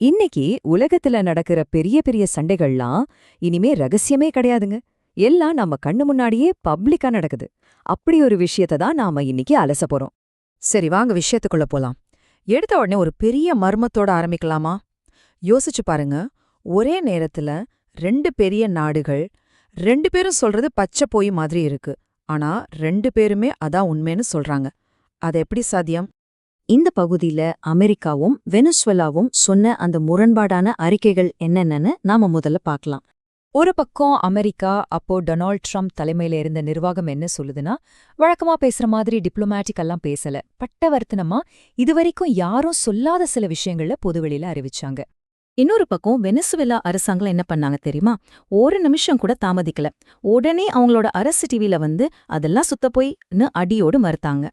இன்னைக்கு உலகத்துல நடக்கிற பெரிய பெரிய சண்டைகள்லாம் இனிமே ரகசியமே கிடையாதுங்க. எல்லாம் நம்ம கண்ணு முன்னாடியே பப்ளிக்கா நடக்குது. அப்படி ஒரு விஷயத்தை தான் நாம இன்னைக்கு அலச போறோம். சரி வாங்க விஷயத்துக்குள்ள போலாம். எடுத்த உடனே ஒரு பெரிய மர்மத்தோட ஆரம்பிக்கலாமா? யோசிச்சு பாருங்க. ஒரே நேரத்துல ரெண்டு பெரிய நாடுகள் ரெண்டு பேரும் சொல்றது பச்சை போய் மாதிரி இருக்கு. ஆனா ரெண்டு பேருமே அதான் உண்மைன்னு சொல்றாங்க. அது எப்படி சாத்தியம்? இந்த பகுதியில அமெரிக்காவும் வெனசுவலாவும் சொன்ன அந்த முரண்பாடான அறிக்கைகள் என்னென்னு நாம முதல்ல பார்க்கலாம். ஒரு பக்கம் அமெரிக்கா அப்போ டொனால்ட் ட்ரம்ப் தலைமையில இருந்த நிர்வாகம் என்ன சொல்லுதுன்னா வழக்கமா பேசுற மாதிரி டிப்ளமேட்டிக் எல்லாம் பேசல. பட்டவர்த்தனமா இதுவரைக்கும் யாரும் சொல்லாத சில விஷயங்கள்ல பொதுவெளியில அறிவிச்சாங்க. இன்னொரு பக்கம் வெனிசுவேலா அரசாங்கம் என்ன பண்ணாங்க தெரியுமா? ஒரு நிமிஷம் கூட தாமதிக்கல. உடனே அவங்களோட அரசு டிவில வந்து அதெல்லாம் சுத்த போய்னு அடியோடு மறுத்தாங்க.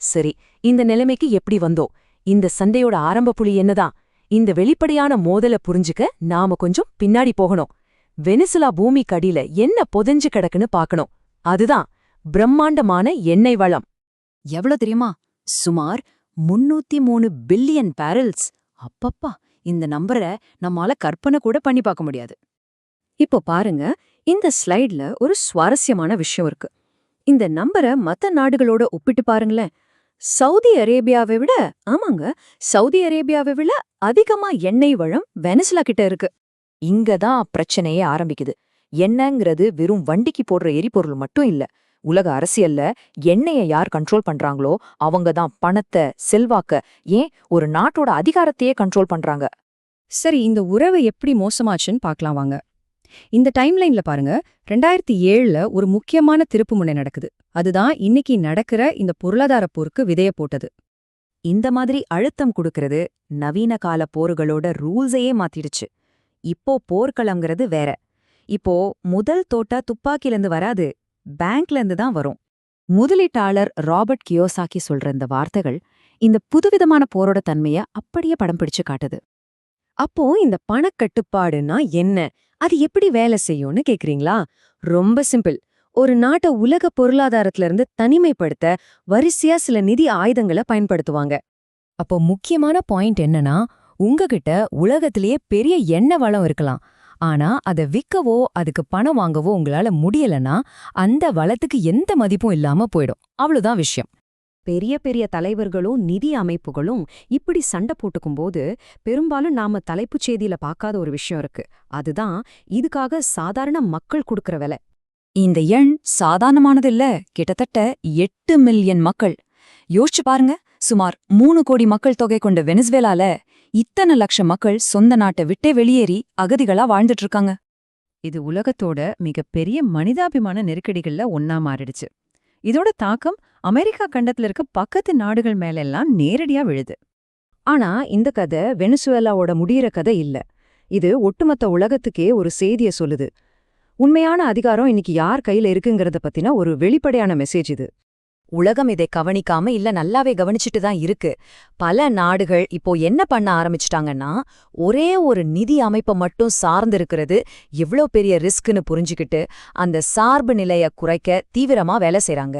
சரி இந்த நிலைமைக்கு எப்படி வந்தோம் இந்த சண்டையோட ஆரம்ப புள்ளி என்னதான்? இந்த வெளிப்படையான மோதல புரிஞ்சுக்க நாம கொஞ்சம் பின்னாடி போகணும். வெனிசுலா பூமிக்கு அடியில என்ன புதஞ்சு கிடக்குன்னு பார்க்கணும். அதுதான் பிரம்மாண்டமான எண்ணெய் வளம். எவ்வளவு தெரியுமா? சுமார் முன்னூத்தி மூணு பில்லியன் பேரல்ஸ் அப்பப்பா இந்த நம்பரை நம்மால கற்பனை கூட பண்ணி பார்க்க முடியாது. இப்போ பாருங்க இந்த ஸ்லைட்ல ஒரு சுவாரஸ்யமான விஷயம் இருக்கு. இந்த நம்பரை மத்த நாடுகளோட ஒப்பிட்டு பாருங்களேன். சவுதி அரேபியாவை விட ஆமாங்க சவுதி அரேபியாவை விட அதிகமா எண்ணெய் வளம் வெனசுலா கிட்ட இருக்கு. இங்க தான் பிரச்சனையே ஆரம்பிக்குது. எண்ணெய்ங்கிறது வெறும் வண்டிக்கு போடுற எரிபொருள் மட்டும் இல்ல உலக அரசியல்ல எண்ணெயை யார் கண்ட்ரோல் பண்றாங்களோ அவங்க தான் பணத்தை செல்வாக்க ஏன் ஒரு நாட்டோட அதிகாரத்தையே கண்ட்ரோல் பண்றாங்க. சரி இந்த உறவு எப்படி மோசமாச்சுன்னு பார்க்கலாம் வாங்க. இந்த டைம்லைன்ல பாருங்க ரெண்டாயிரத்தி ஏழுல ஒரு முக்கியமான திருப்பு முனை நடக்குது. அதுதான் இன்னைக்கு நடக்கிற இந்த பொருளாதார போருக்கு விதைய போட்டது. இந்த மாதிரி அழுத்தம் கொடுக்கறது நவீன கால போர்களோட ரூல்ஸையே மாத்திடுச்சு. இப்போ போர்க்களம்ங்கிறது வேற. இப்போ முதல் தோட்டா துப்பாக்கிலேருந்து வராது பேங்க்லேருந்து தான் வரும். முதலீட்டாளர் ராபர்ட் கியோசாக்கி சொல்ற இந்த வார்த்தைகள் இந்த புதுவிதமான போரோட தன்மைய அப்படியே படம் பிடிச்சு காட்டுது. அப்போ இந்த பணக்கட்டுப்பாடுனா என்ன? அது எப்படி வேலை செய்யும்னு கேக்குறீங்களா? ரொம்ப சிம்பிள். ஒரு நாட்டை உலக பொருளாதாரத்துல இருந்து தனிமைப்படுத்த வரிசையா சில நிதி ஆயுதங்களை பயன்படுத்துவாங்க. அப்போ முக்கியமான பாயிண்ட் என்னன்னா உங்ககிட்ட உலகத்திலேயே பெரிய எண்ணெய் வளம் இருக்கலாம். ஆனா அதை விற்கவோ அதுக்கு பணம் வாங்கவோ உங்களால முடியலன்னா அந்த வளத்துக்கு எந்த மதிப்பும் இல்லாம போயிடும். அவ்வளவுதான் விஷயம். பெரிய பெரிய தலைவர்களும் நிதி அமைப்புகளும் இப்படி சண்டை போட்டுக்கும் போது பெரும்பாலும் நாம தலைப்புச் செய்தியில பார்க்காத ஒரு விஷயம் இருக்கு. அதுதான் இதுக்காக சாதாரண மக்கள் கொடுக்கற விலை. இந்த எண் சாதாரணமானது இல்ல கிட்டத்தட்ட எட்டு மில்லியன் மக்கள். யோசிச்சு பாருங்க. சுமார் மூணு கோடி மக்கள் தொகை கொண்ட வெனிஸ்வேலால இத்தனை லட்சம் மக்கள் சொந்த நாட்டை விட்டே வெளியேறி அகதிகளா வாழ்ந்துட்டு இருக்காங்க. இது உலகத்தோட மிகப்பெரிய மனிதாபிமான நெருக்கடிகள்ல ஒன்னா மாறிடுச்சு. இதோட தாக்கம் அமெரிக்கா கண்டத்துல இருக்க பக்கத்து நாடுகள் மேலெல்லாம் நேரடியா விழுது. ஆனா இந்த கதை வெனிசுவேலாவோட முடியிற கதை இல்ல. இது ஒட்டுமொத்த உலகத்துக்கே ஒரு செய்தியை சொல்லுது. உண்மையான அதிகாரம் இன்னைக்கு யார் கையில இருக்குங்கிறத பத்தின ஒரு வெளிப்படையான மெசேஜ் இது. உலகம் இதை கவனிக்காம இல்ல நல்லாவே கவனிச்சுட்டு தான் இருக்கு. பல நாடுகள் இப்போ என்ன பண்ண ஆரம்பிச்சிட்டாங்கன்னா ஒரே ஒரு நிதி அமைப்பை மட்டும் சார்ந்து எவ்வளோ எவ்ளோ பெரிய ரிஸ்க்னு புரிஞ்சுக்கிட்டு அந்த சார்பு நிலைய குறைக்க தீவிரமா வேலை செய்றாங்க.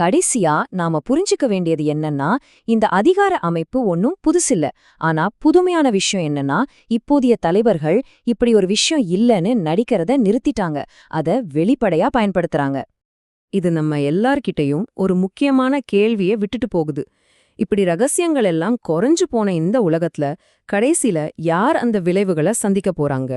கடைசியா நாம புரிஞ்சுக்க வேண்டியது என்னன்னா இந்த அதிகார அமைப்பு ஒன்னும் புதுசில்ல ஆனா புதுமையான விஷயம் என்னன்னா இப்போதைய தலைவர்கள் இப்படி ஒரு விஷயம் இல்லைன்னு நடிக்கிறத நிறுத்திட்டாங்க. அத வெளிப்படையா பயன்படுத்துறாங்க. இது நம்ம எல்லார்கிட்டயும் ஒரு முக்கியமான கேள்விய விட்டுட்டு போகுது. இப்படி ரகசியங்கள் எல்லாம் குறைஞ்சு போன இந்த உலகத்துல கடைசில யார் அந்த விளைவுகளை சந்திக்க போறாங்க?